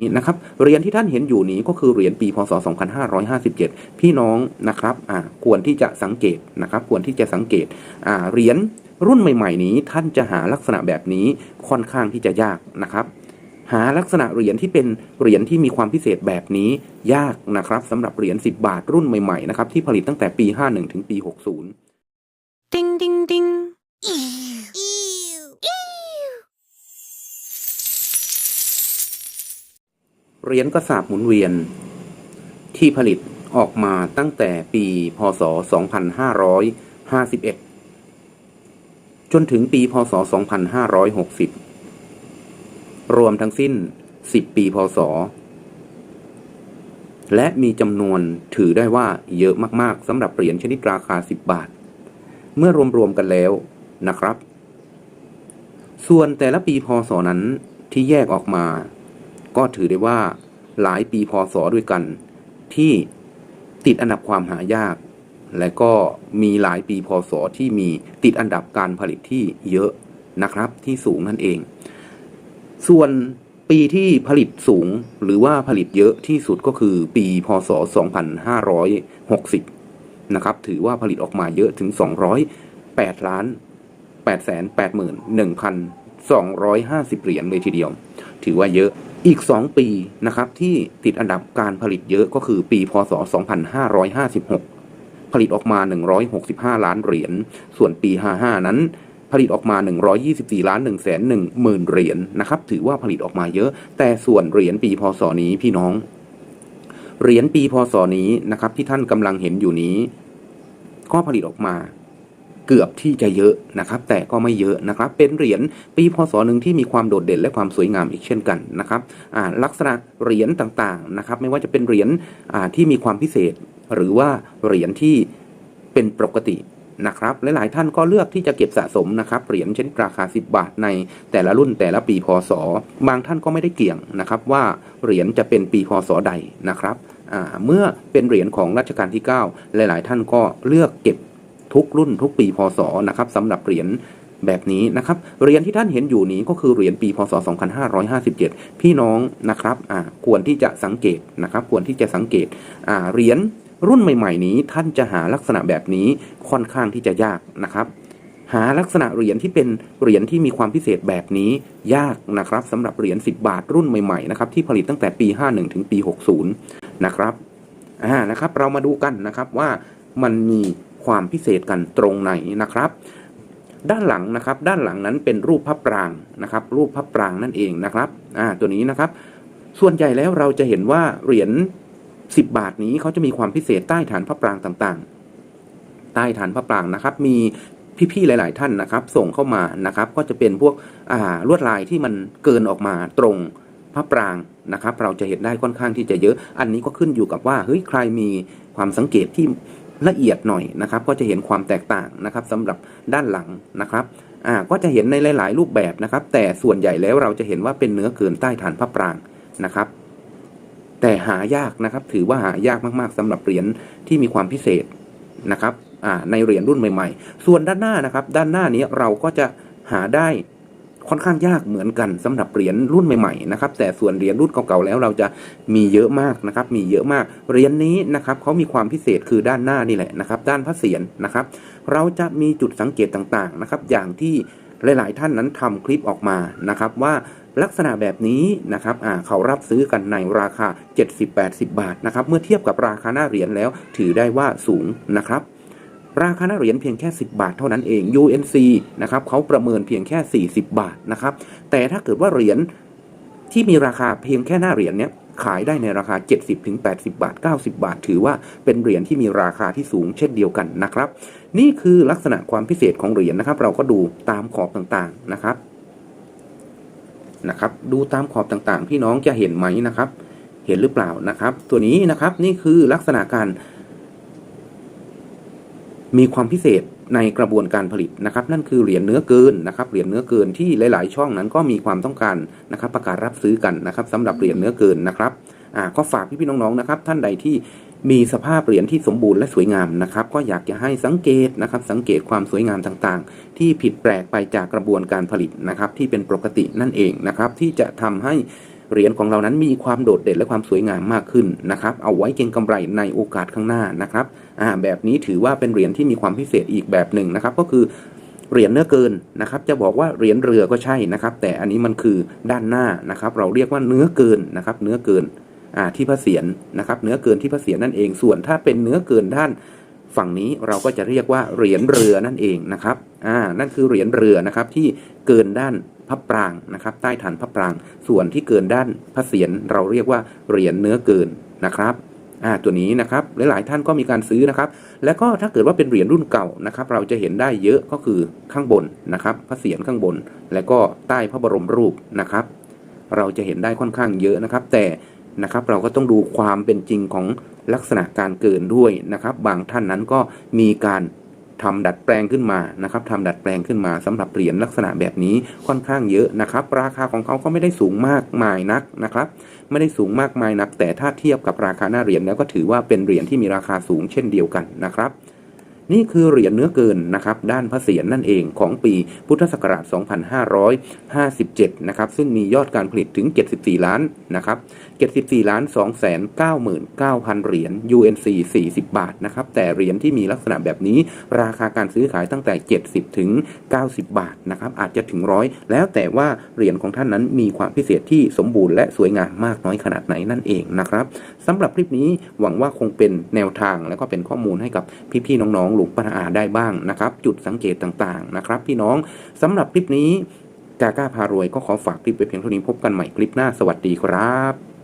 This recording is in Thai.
นี่นะครับเหรียญที่ท่านเห็นอยู่นี้ก็คือเหรียญปีพศ 2557 พี่น้องนะครับอ่าควรที่จะสังเกตนะครับควรที่จะสังเกตอ่าเหรียญรุ่นใหม่ ๆ นี้ท่านจะหาลักษณะแบบนี้ค่อนข้างที่จะยากนะครับ หาลักษณะเหรียญที่เป็นเหรียญที่มีความพิเศษแบบนี้ยากนะครับสำหรับเหรียญ10 บาทรุ่นใหม่ๆนะครับที่ผลิตตั้งแต่ปี 51 ถึงปี 60 Ding ding ding. เหรียญกระสาบหมุนเวียน ที่ผลิตออกมาตั้งแต่ปี พศ 2551 จนถึงปี พศ 2560 รวมทั้งสิ้น 10 ปี พศ และมีจำนวนถือได้ว่าเยอะมาก ๆสำหรับเหรียญชนิดราคา 10 บาท เมื่อรวม ๆ กันแล้วนะครับ ส่วนแต่ละปี พศ นั้นที่แยกออกมา ก็ถือได้ว่าหลายปีพศด้วยกัน ที่ติดอันดับความหายาก และก็มีหลายปีพศที่มีติดอันดับการผลิตที่เยอะนะครับที่สูงนั่นเอง ส่วนปีที่ผลิตสูงหรือว่าผลิตเยอะที่สุดก็คือปีพศ 2560 นะครับ ถือว่าผลิตออกมาเยอะถึง 208 ล้าน 250 เหรียญเลยทีเดียว ถือว่าเยอะอีก 2 ปีนะครับที่ติดอันดับการผลิตเยอะก็คือปีพศ 2556 ผลิตออกมา 165 ล้านเหรียญ ส่วนปี 55 นั้น ผลิตออกมา 124 ล้าน1แสน1หมื่นเหรียญนะครับ ถือว่าผลิตออกมาเยอะ แต่ส่วนเหรียญปีพศนี้พี่น้อง เหรียญปีพศนี้นะครับที่ท่านกำลังเห็นอยู่นี้ ก็ผลิตออกมา เกือบที่จะเยอะนะครับ แต่ก็ไม่เยอะนะครับ เป็นเหรียญปีพศหนึ่งที่มีความโดดเด่นและความสวยงามอีกเช่นกันนะครับลักษณะเหรียญต่างๆนะครับ ไม่ว่าจะเป็นเหรียญที่มีความพิเศษ หรือว่าเหรียญที่เป็นปกตินะครับหลายๆท่านก็เลือกที่จะเก็บสะสมนะครับเหรียญเช่นราคา 10 บาทในแต่ละรุ่นแต่ละปีพศ บางท่านก็ไม่ได้เกี่ยงนะครับว่าเหรียญจะเป็นปีพศใดนะครับเมื่อเป็นเหรียญของรัชกาลที่ 9 หลาย ๆ ท่านก็เลือกเก็บ ทุกรุ่นทุกปีพศนะครับสำหรับเหรียญแบบนี้นะครับเหรียญที่ท่านเห็นอยู่นี้ก็คือเหรียญปีพศ 2557 พี่น้องนะครับอ่าควรที่จะสังเกตนะครับ ควรที่จะสังเกตอ่าเหรียญรุ่นใหม่ ๆ นี้ท่านจะหาลักษณะแบบนี้ค่อนข้างที่จะยากนะครับ หาลักษณะเหรียญที่เป็นเหรียญที่มีความพิเศษแบบนี้ยากนะครับสำหรับเหรียญ10 บาทรุ่นใหม่ๆนะครับที่ผลิตตั้งแต่ปี 51 ถึงปี 60 นะครับอ่านะครับ เรามาดูกันนะครับว่ามันมี ความพิเศษกันตรงไหนนะครับ ด้านหลังนะครับ ด้านหลังนั้นเป็นรูปพระปรางนะครับ รูปพระปรางนั่นเองนะครับอ่าตัวนี้นะครับ ส่วนใหญ่แล้วเราจะเห็นว่าเหรียญ10 บาทนี้เขาจะมีความพิเศษใต้ฐานพระปรางต่างๆ ใต้ฐานพระปรางนะครับ มีพี่ๆหลาย ๆ ท่านนะครับ ส่งเข้ามานะครับ ก็จะเป็นพวกอ่าลวดลายที่มันเกินออกมาตรงพระปรางนะครับ เราจะเห็นได้ค่อนข้างที่จะเยอะ อันนี้ก็ขึ้นอยู่กับว่าเฮ้ยใครมีความสังเกตที่ ละเอียดหน่อยนะครับ ก็จะเห็นความแตกต่างนะครับสำหรับด้านหลังนะครับอ่าก็จะเห็นในหลาย ๆ รูปแบบนะครับ แต่ส่วนใหญ่แล้วเราจะเห็นว่าเป็นเนื้อเกินใต้ฐานพระปรางนะครับ แต่หายากนะครับ ถือว่าหายากมาก ๆสำหรับเหรียญที่มีความพิเศษนะครับอ่าในเหรียญรุ่นใหม่ ๆ ส่วนด้านหน้านะครับ ด้านหน้านี้เราก็จะหาได้ ค่อนข้างยากเหมือนกันสำหรับเหรียญรุ่นใหม่ๆนะครับแต่ส่วนเหรียญรุ่นเก่าๆแล้วเราจะมีเยอะมากนะครับมีเยอะมากเหรียญนี้นะครับเขามีความพิเศษคือด้านหน้านี่แหละนะครับด้านพระเศียรนะครับ เราจะมีจุดสังเกตต่างๆนะครับอย่างที่หลายๆท่านนั้นทำคลิปออกมานะครับว่าลักษณะแบบนี้นะครับเขารับซื้อกันในราคา 70-80 บาทนะครับ เมื่อเทียบกับราคาหน้าเหรียญแล้วถือได้ว่าสูงนะครับ ราคาหน้าเหรียญเพียงแค่ 10 บาทเท่านั้นเอง UNC นะครับเขาประเมินเพียงแค่ 40 บาทนะครับ แต่ถ้าเกิดว่าเหรียญที่มีราคาเพียงแค่หน้าเหรียญเนี้ยขายได้ในราคา 70-80 บาท 90 บาท ถือว่าเป็นเหรียญที่มีราคาที่สูงเช่นเดียวกันนะครับ นี่คือลักษณะความพิเศษของเหรียญนะครับ เราก็ดูตามขอบต่างๆนะครับนะครับ ดูตามขอบต่างๆ พี่น้องจะเห็นไหมนะครับ เห็นหรือเปล่านะครับ ตัวนี้นะครับนี่คือลักษณะการ มีความพิเศษในกระบวนการผลิตนะครับ นั่นคือเหรียญเนื้อเกินนะครับเหรียญเนื้อเกินที่หลาย ๆ ช่องนั้นก็มีความต้องการนะครับประกาศรับซื้อกันนะครับสำหรับเหรียญเนื้อเกินนะครับอ่าก็ฝากพี่ ๆ น้อง ๆ นะครับ ท่านใดที่มีสภาพเหรียญที่สมบูรณ์และสวยงามนะครับ ก็อยากจะให้สังเกตนะครับ สังเกตความสวยงามต่างๆ ที่ผิดแปลกไปจากกระบวนการผลิตนะครับ ที่เป็นปกตินั่นเองนะครับ ที่จะทำให้ เหรียญของเรานั้นมีความโดดเด่นและความสวยงามมากขึ้นนะครับ เอาไว้เก็งกำไรในโอกาสข้างหน้านะครับอ่าแบบนี้ถือว่าเป็นเหรียญที่มีความพิเศษอีกแบบหนึ่งนะครับ ก็คือเหรียญเนื้อเกินนะครับ จะบอกว่าเหรียญเรือก็ใช่นะครับ แต่อันนี้มันคือด้านหน้านะครับ เราเรียกว่าเนื้อเกินนะครับ เนื้อเกินอ่าที่พระเศียรนะครับ เนื้อเกินที่พระเศียรนั่นเอง ส่วนถ้าเป็นเนื้อเกินด้านฝั่งนี้เราก็จะเรียกว่าเหรียญเรือนั่นเองนะครับ อ่า นั่นคือเหรียญเรือนะครับที่เกินด้าน พระปรางนะครับ ใต้ฐานพระปราง ส่วนที่เกินด้านพระเศียรเราเรียกว่าเหรียญเนื้อเกินนะครับอ่าตัวนี้นะครับหลายๆท่านก็มีการซื้อนะครับ แล้วก็ถ้าเกิดว่าเป็นเหรียญรุ่นเก่านะครับ เราจะเห็นได้เยอะก็คือข้างบนนะครับ พระเศียรข้างบน และก็ใต้พระบรมรูปนะครับ เราจะเห็นได้ค่อนข้างเยอะนะครับ แต่นะครับเราก็ต้องดูความเป็นจริงของลักษณะการเกินด้วยนะครับ บางท่านนั้นก็มีการ ทำดัดแปลงขึ้นมานะครับทำดัดแปลงขึ้นมาสำหรับเหรียญลักษณะแบบนี้ค่อนข้างเยอะนะครับ ราคาของเขาก็ไม่ได้สูงมากมายนักนะครับ ไม่ได้สูงมากมายนัก แต่ถ้าเทียบกับราคาหน้าเหรียญแล้วก็ถือว่าเป็นเหรียญที่มีราคาสูงเช่นเดียวกันนะครับ นี่คือเหรียญเนื้อเกินนะครับด้านพระเศียรนั่นเองของปีพุทธศักราช 2557 นะครับซึ่งมียอดการผลิตถึง 74 ล้านนะครับ74ล้าน2 9 9 0 0 0 เหรียญ UNC 40 บาทนะครับแต่เหรียญที่มีลักษณะแบบนี้ ราคาการซื้อขายตั้งแต่ 70 ถึง 90 บาทนะครับอาจจะถึงร้อยแล้วแต่ว่าเหรียญของท่านนั้นมีความพิเศษที่สมบูรณ์และสวยงามมากน้อยขนาดไหนนั่นเองนะครับสำหรับคลิปนี้หวังว่าคงเป็นแนวทางและก็เป็นข้อมูลให้กับพี่ๆน้องๆรุปปาอาได้บ้างนะครับ จุดสังเกตต่างๆนะครับพี่น้องสำหรับคลิปนี้กาก้าพารวยก็ขอฝากคลิปไปเพียงเท่านี้พบกันใหม่คลิปหน้าสวัสดีครับ